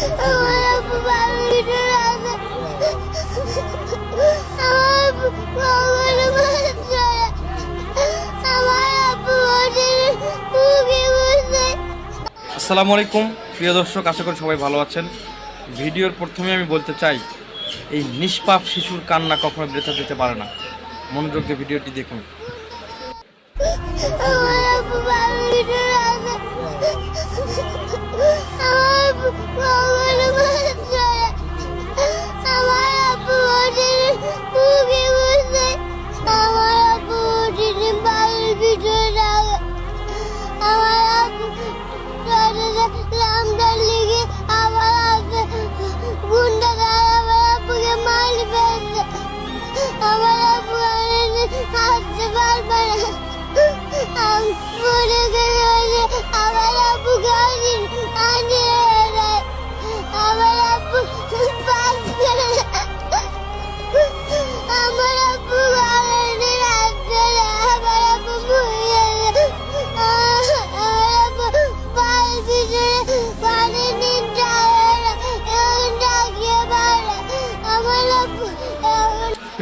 আসসালামু আলাইকুম। প্রিয় দর্শক আশা করি সবাই ভালো আছেন। ভিডিওর প্রথমে আমি বলতে চাই এই নিষ্পাপ শিশুর কান্না কখনো বৃথা দিতে পারে না। মনোযোগ দিয়ে ভিডিওটি দেখুন।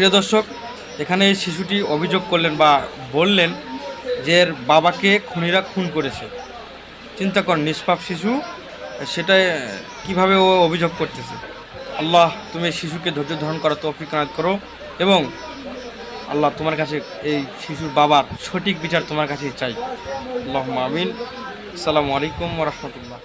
প্রিয় দর্শক, এখানে এই শিশুটি অভিযোগ করলেন বা বললেন যে এর বাবাকে খুনিরা খুন করেছে। চিন্তা কর, নিষ্পাপ শিশু সেটা কীভাবে ও অভিযোগ করতেছে? আল্লাহ, তুমি শিশুকে ধৈর্য ধারণ করা তৌফিক করো এবং আল্লাহ তোমার কাছে এই শিশুর বাবার সঠিক বিচার তোমার কাছেই চাই। আল্লাহ মামিন আসসালামু আলাইকুম রহমতুল্লাহ।